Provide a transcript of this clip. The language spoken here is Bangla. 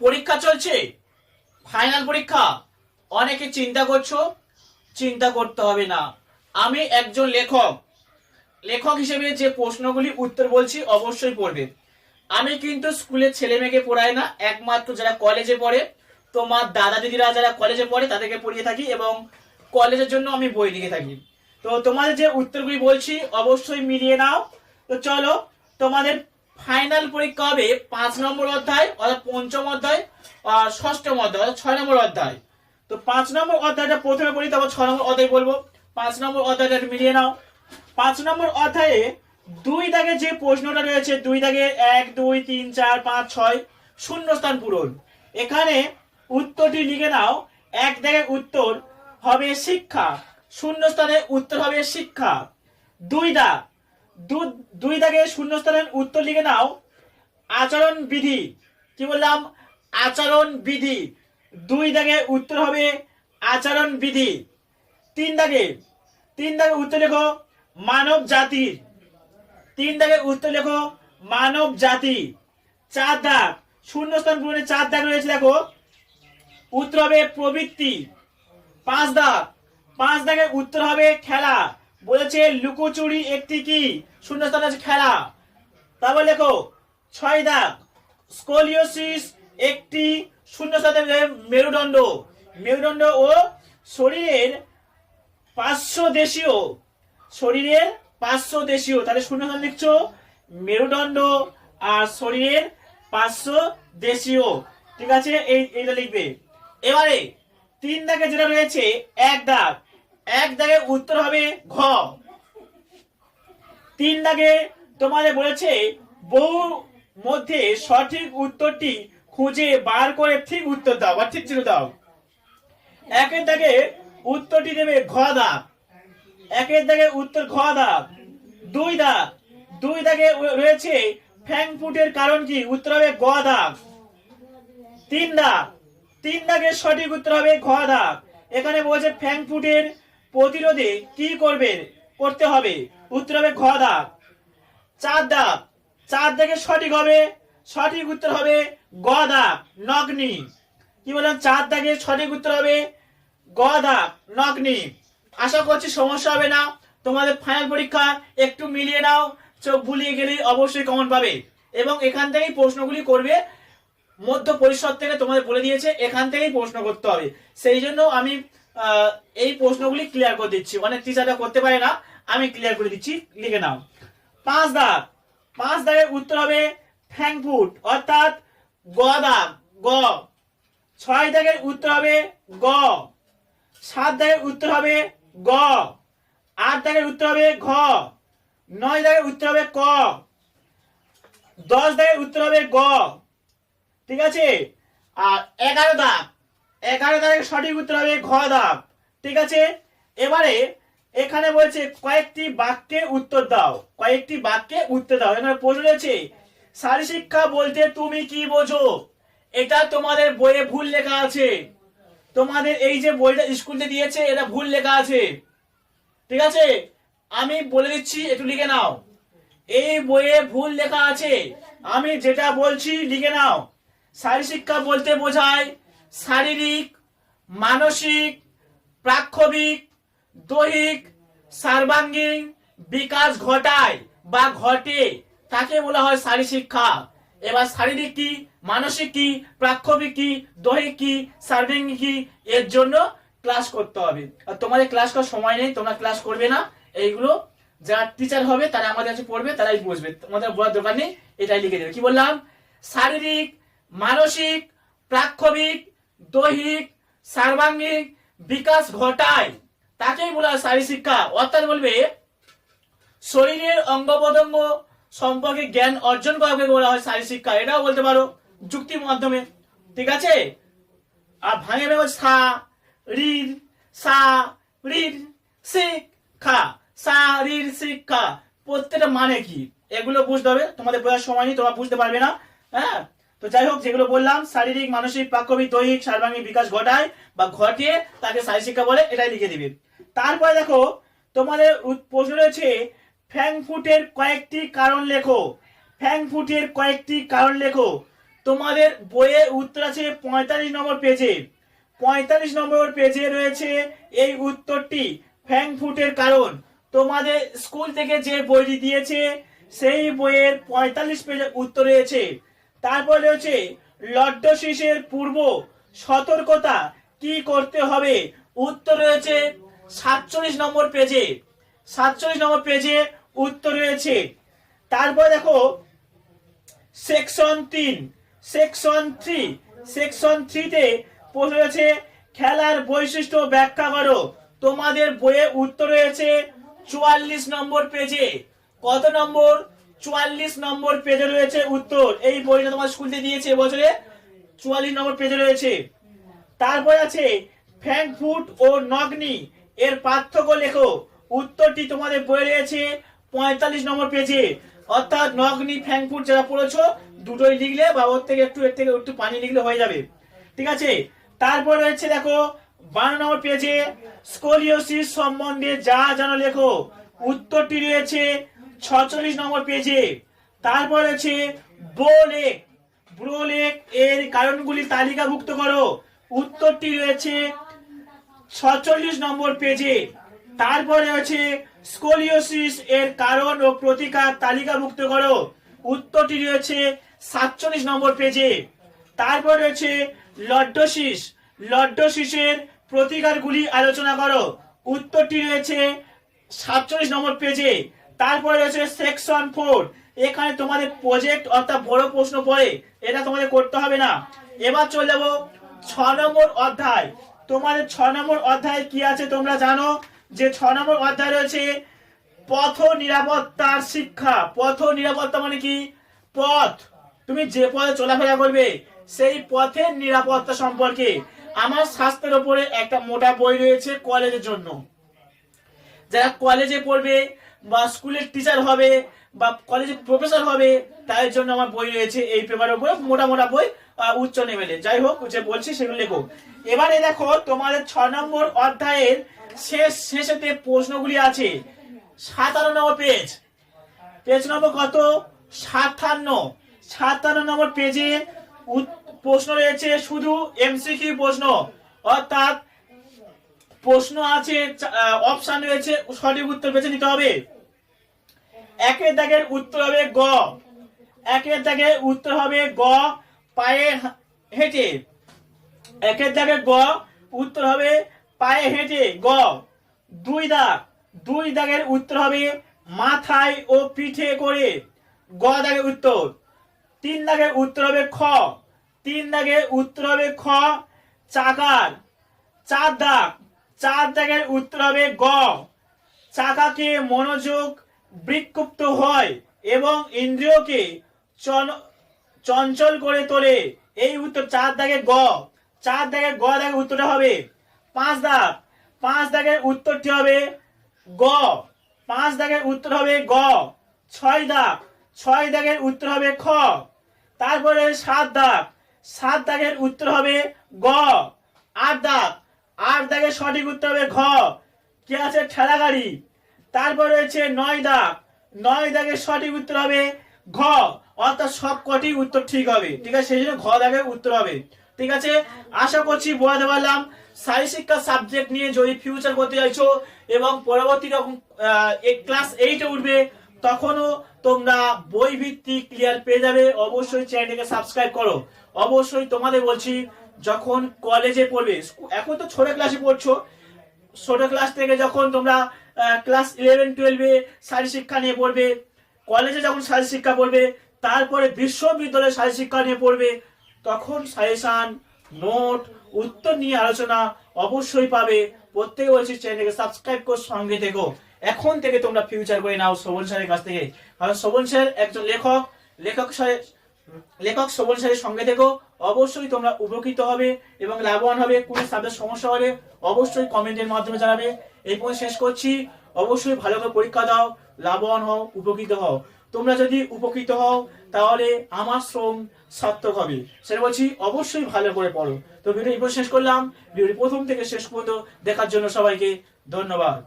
পরীক্ষা চলছে। ফাইনাল পরীক্ষা। অনেকে চিন্তা করছ, চিন্তা করতে হবে না। আমি একজন লেখক। লেখক হিসেবে যে প্রশ্নগুলি উত্তর বলছি, অবশ্যই পড়বে। আমি কিন্তু স্কুলের ছেলে মেয়েকে পড়াই না, একমাত্র যারা কলেজে পড়ে, তোমার দাদা দিদিরা যারা কলেজে পড়ে, তাদেরকে পড়িয়ে থাকি এবং কলেজের জন্য আমি বই লিখে থাকি। তো তোমাদের যে উত্তরগুলি বলছি, অবশ্যই মিলিয়ে নাও। তো চলো, তোমাদের ফাইনাল পরীক্ষা হবে পাঁচ নম্বর অধ্যায়, অর্থাৎ পঞ্চম অধ্যায়, আর ষষ্ঠম অধ্যায়, অর্থাৎ ছয় নম্বর অধ্যায়। তো পাঁচ নম্বর অধ্যায়টা প্রথমে পড়ি, তারপর ছয় নম্বর অধ্যায় বলব। পাঁচ নম্বর অধ্যায়টা মিলিয়ে নাও। পাঁচ নম্বর অধ্যায়ে দুই দাগে যে প্রশ্নটা রয়েছে, দুই দাগে এক, দুই, তিন, চার, পাঁচ, ছয়, শূন্যস্থান পূরণ। এখানে উত্তরটি লিখে নাও। এক দাগে উত্তর হবে শিক্ষা, শূন্যস্থানে উত্তর হবে শিক্ষা। দুই দাগ দুই দাগে শূন্যস্থানের উত্তর লিখে নাও। আচরণ বিধি। কি বললাম? আচরণ বিধি। দুই দাগে উত্তর হবে আচরণ বিধি। তিন দাগে তিন দাগে উত্তর লেখো মানব জাতির তিন দাগে উত্তর লেখো মানব জাতি। চার দাগ। শূন্যস্থান পূরণে চার দাগ রয়েছে, দেখো। উত্তর হবে প্রবৃত্তি। পাঁচ দাগ। পাঁচ দাগের উত্তর হবে খেলা। বলেছে লুকোচুরি একটি কি? শূন্যস্থান আছে খেলা। তারপর লেখো, ছয় দাগ। স্কোলিওসিস একটি শূন্যস্থানে মেরুদণ্ড। মেরুদণ্ড ও শরীরের পাঁচশো দেশীয়, শরীরের পাঁচশো দেশীয়। তাহলে শূন্যস্থান লিখছো, মেরুদণ্ড আর শরীরের পাঁচশো দেশীয়। ঠিক আছে? এই এইটা লিখবে। এবারে তিন দাগে যেটা রয়েছে, এক দাগ। এক দাগে উত্তর হবে ঘ। তিন দাগে তোমাদের বলেছে বহু মধ্যে সঠিক উত্তরটি খুঁজে বার করে ঠিক উত্তর দাও বা ঠিক ছিল দাও। একের দাগে উত্তরটি দেবে ঘ দাগ। একের দাগে উত্তর ঘ দাগ। দুই দাগ। দুই দাগে রয়েছে ফ্যাংফুটের কারণ কি? উত্তর হবে গ দাগ। তিন দাগ। তিন দাগের সঠিক উত্তর হবে ঘ দাগ। এখানে বলছে ফ্যাংফুটের প্রতিরোধে কি করবে? করতে হবে। উত্তর হবে ঘ দাগ চার দাগ চার দাগের সঠিক হবে। সঠিক উত্তর হবে গ দাগ নগ্নি। কি বললাম? চার দাগের সঠিক উত্তর হবে গ দাগ নগ্নি। আশা করছি সমস্যা হবে না। তোমাদের ফাইনাল পরীক্ষা, একটু মিলিয়ে নাও। চোখ ভুলিয়ে গেলে অবশ্যই কমন পাবে। এবং এখান থেকেই প্রশ্নগুলি করবে। মধ্য পরিষদ থেকে তোমাদের বলে দিয়েছে, এখান থেকেই প্রশ্ন করতে হবে। সেই জন্য আমি এই প্রশ্নগুলি ক্লিয়ার করে দিচ্ছি। অনেক টিচাররা করতে পারে না, আমি ক্লিয়ার করে দিচ্ছি, লিখে নাও। পাঁচ দাগ পাঁচ দাগের উত্তর হবে ফ্যাংফুট অর্থাৎ গ দাগ, গ। ছয় দাগের উত্তর হবে গ। সাত দাগের উত্তর হবে গ। আট দাগের উত্তর হবে ঘ। নয় দাগের উত্তর হবে ক। দশ দাগের উত্তর হবে গ। ঠিক আছে? আর এগারো দাগ এগারো তারিখ সঠিক উত্তর হবে ঘ দাগ ঠিক আছে? এবারে এখানে বলছে, কয়েকটি বাক্যে উত্তর দাও। কয়েকটি বাক্যে উত্তর দাও। এখানে প্রশ্ন রয়েছে শারী শিক্ষা বলতে তুমি কি বোঝো? এটা তোমাদের বইয়ে ভুল লেখা আছে। তোমাদের এই যে বইটা স্কুলে দিয়েছে, এটা ভুল লেখা আছে। ঠিক আছে? আমি বলে দিচ্ছি, একটু লিখে নাও। এই বইয়ে ভুল লেখা আছে। আমি যেটা বলছি, লিখে নাও। শারী শিক্ষা বলতে বোঝায় শারীরিক, মানসিক, প্রাক্ষবিক, দৈহিক, সার্বাঙ্গীন বিকাশ ঘটায় বা ঘটে, তাকে বলা হয় শারী শিক্ষা। এবার শারীরিক কি, মানসিক কি, প্রাক্ষবিক কি, দৈহিক কি সার্বাঙ্গিক কি, এর জন্য ক্লাস করতে হবে। আর তোমাদের ক্লাস করার সময় নেই, তোমরা ক্লাস করবে না, এইগুলো যারা টিচার হবে, তারা আমাদের কাছে পড়বে, তারাই বুঝবে। তোমাদের বলার দরকার নেই, এটাই লিখে দেবে। কি বললাম? শারীরিক, মানসিক, প্রাক্ষবিক দৈহিক, সার্বাঙ্গিক বিকাশ ঘটায়। তাকেই বলা হয় শারীর শিক্ষা। অর্থাৎ বলবে, শরীরের অঙ্গ প্রত্যঙ্গ সম্পর্কে জ্ঞান অর্জন করাকে বলা হয় শারীর শিক্ষা। এটাও বলতে পারো যুক্তির মাধ্যমে। ঠিক আছে? আর ভাঙে ভেবে সা, রির সা, রির, শিক্ষা। সা, রির, শিক্ষা। প্রত্যেকটা মানে কি? এগুলো বুঝতে হবে। তোমাদের বোঝার সময় নেই, তোমরা বুঝতে পারবে না। হ্যাঁ? তো যাই হোক, যেগুলো বললাম, শারীরিক, মানসিক প্রাক্ষবিক দৈহিক সার্বাঙ্গিক বিকাশ ঘটায় বা ঘটিয়ে তাকে শারীর শিক্ষা বলে এটাই লিখে দিবে। তারপরে দেখো, তোমাদের প্রশ্ন রয়েছে ফ্র্যাঙ্কফুটের কয়েকটি কারণ লেখো। ফ্র্যাঙ্কফুটের কয়েকটি কারণ লেখো। তোমাদের বইয়ে উত্তর আছে পঁয়তাল্লিশ নম্বর পেজে। পঁয়তাল্লিশ নম্বর পেজে রয়েছে এই উত্তরটি ফ্র্যাঙ্কফুটের কারণ। তোমাদের স্কুল থেকে যে বইটি দিয়েছে, সেই বইয়ের পঁয়তাল্লিশ পেজে উত্তর রয়েছে। তারপর রয়েছে লড্ডশিসের পূর্ব সতর্কতা কি করতে হবে? উত্তর রয়েছে সাতচল্লিশ নম্বর পেজে। সাতচল্লিশ নম্বর পেজে উত্তর রয়েছে। তারপর দেখো, সেকশন তিন। Section three. সেকশন থ্রিতে প্রশ্ন রয়েছে, খেলার বৈশিষ্ট্য ব্যাখ্যা করো। তোমাদের বইয়ে উত্তর রয়েছে চুয়াল্লিশ নম্বর পেজে। কত নম্বর? চুয়াল্লিশ নম্বর পেজে রয়েছে উত্তর। এই বইটা তোমার স্কুল দিয়েছে এবছরে। চুয়াল্লিশ নম্বর পেজে রয়েছে। তারপর আছে ফ্র্যাঙ্কফুট ও নগ্নি এর পার্থক্য লেখো। উত্তরটি তোমাদের বইয়ে রয়েছে পঁয়তাল্লিশ নম্বর পেজে অর্থাৎ নগনি ফ্র্যাঙ্কফুট যারা পড়েছো, দুটোই লিখলে বা ওর থেকে একটু, এর থেকে একটু পানি লিখলে হয়ে যাবে। ঠিক আছে? তারপর রয়েছে দেখো, বারো নম্বর পেজে স্কোলিওসিস সম্বন্ধে যা জানো লেখো। উত্তরটি রয়েছে ছচল্লিশ নম্বর পেজে তারপর রয়েছে বোলেক ব্রোলেক এর কারণগুলি তালিকাভুক্ত করো। উত্তরটি রয়েছে ছচল্লিশ নম্বর পেজে তারপরে আছে স্কোলিওসিস এর কারণ ও প্রতিকার তালিকাভুক্ত করো। উত্তরটি রয়েছে সাতচল্লিশ নম্বর পেজে তারপর রয়েছে লড্ডোসিস। লড্ডোসিসের প্রতিকারগুলি আলোচনা করো। উত্তরটি রয়েছে সাতচল্লিশ নম্বর পেজে তারপরে রয়েছে সেকশন ফোর এখানে তোমাদের প্রজেক্ট অর্থাৎ বড় প্রশ্ন পড়ে, এটা তোমাদের করতে হবে না। এবার চলে যাব ছ নম্বর অধ্যায়। তোমাদের ছ নম্বর অধ্যায় কি আছে তোমরা জানো? যে ছ নম্বর অধ্যায় রয়েছে পথ নিরাপত্তার শিক্ষা। পথ নিরাপত্তা মানে কি? পথ। তুমি যে পথে চলাফেরা করবে, সেই পথের নিরাপত্তা সম্পর্কে আমার স্বাস্থ্যের ওপরে একটা মোটা বই রয়েছে কলেজের জন্য। যারা কলেজে পড়বে বা স্কুলের টিচার হবে বা কলেজে প্রফেসর হবে, তাদের জন্য আমার বই রয়েছে এই পেপারের উপরে, মোটা মোটা বই উচ্চ লেভেলে যাই হোক, যে বলছি সেগুলো লেখো। এবারে দেখো, তোমাদের ছ নম্বর অধ্যায়ের শেষ, শেষেতে প্রশ্নগুলি আছে। সাতান্ন নম্বর পেজ পেজ নম্বর কত? সাতান্ন। সাতান্ন নম্বর পেজে প্রশ্ন রয়েছে, শুধু এমসিকিউ প্রশ্ন। অর্থাৎ প্রশ্ন আছে অপশন রয়েছে, সঠিক উত্তর বেছে নিতে হবে। একের দাগের উত্তর হবে গ। একের দাগের উত্তর হবে গ, পায়ে হেঁটে। একের দাগের গ, উত্তর হবে পায়ে হেঁটে, গ। দুই দাগ, দুই দাগের উত্তর হবে মাথায় ও পিঠে করে। গ দাগের উত্তর। তিন দাগের উত্তর হবে খ। তিন দাগের উত্তর হবে খ, চাকার। চার দাগ চার দাগের উত্তর হবে গ। চাকাকে মনোযোগ বিক্ষুব্ধ হয় এবং ইন্দ্রিয়কে চঞ্চল করে তোলে। এই উত্তর চার দাগের গ। চার দাগের গ দাগের উত্তরটা হবে পাঁচ দাগ। পাঁচ দাগের উত্তরটি হবে গ। পাঁচ দাগের উত্তর হবে গ। ছয় দাগ। ছয় দাগের উত্তর হবে খ। তারপরে সাত দাগ। সাত দাগের উত্তর হবে গ। আট দাগ। আট দাগের সঠিক উত্তর হবে ঘ। কি আছে ঠেলা গাড়ি তারপর রয়েছে নয় দাগ নয় দাগের সঠিক উত্তর হবে ঘ। অর্থাৎ সব কটি উত্তর ঠিক হবে। ঠিক আছে? সেই জন্য ঘ দাগের উত্তর হবে। ঠিক আছে? আশা করছি বোঝাতে পারলাম। শারীর শিক্ষা সাবজেক্ট নিয়ে যদি ফিউচার করতে চাইছো এবং পরবর্তী যখন ক্লাস এইটে উঠবে, তখনও তোমরা বই ভিত্তিক ক্লিয়ার পেয়ে যাবে। অবশ্যই চ্যানেলটিকে সাবস্ক্রাইব করো। অবশ্যই তোমাদের বলছি, যখন কলেজে পড়বে এখন তো ছোট ক্লাসে পড়ছো, ছোট ক্লাস থেকে যখন তোমরা ক্লাস ইলেভেন টুয়েলভে শারীর শিক্ষা নিয়ে পড়বে কলেজে যখন শারীর শিক্ষা পড়বে, তারপরে বিশ্ববিদ্যালয়ে শারীর শিক্ষা নিয়ে পড়বে, তখন সাজেশান নোট উত্তর নিয়ে আলোচনা অবশ্যই পাবে। প্রত্যেকে বলছি চ্যানেলকে সাবস্ক্রাইব করে, সঙ্গে থেকো। এখন থেকে তোমরা ফিউচার করে নাও শোভন স্যারের কাছ থেকে। কারণ শোভন স্যার একজন লেখক লেখক স্যারের লেখক শোভন স্যারের সঙ্গে থেকো। অবশ্যই তোমরা উপকৃত হবে এবং লাভবান হবে। কোনো সাবজেক্ট সমস্যা হলে অবশ্যই কমেন্টের মাধ্যমে জানাবে। এই পর্যন্ত শেষ করছি। অবশ্যই ভালো করে পরীক্ষা দাও, লাভবান হও, উপকৃত হও। তোমরা যদি উপকৃত হও, তাহলে আমার শ্রম সার্থক হবে। সেটা বলছি, অবশ্যই ভালো করে পড়ো। তো ভিডিও এই শেষ করলাম। ভিডিওটি প্রথম থেকে শেষ পর্যন্ত দেখার জন্য সবাইকে ধন্যবাদ।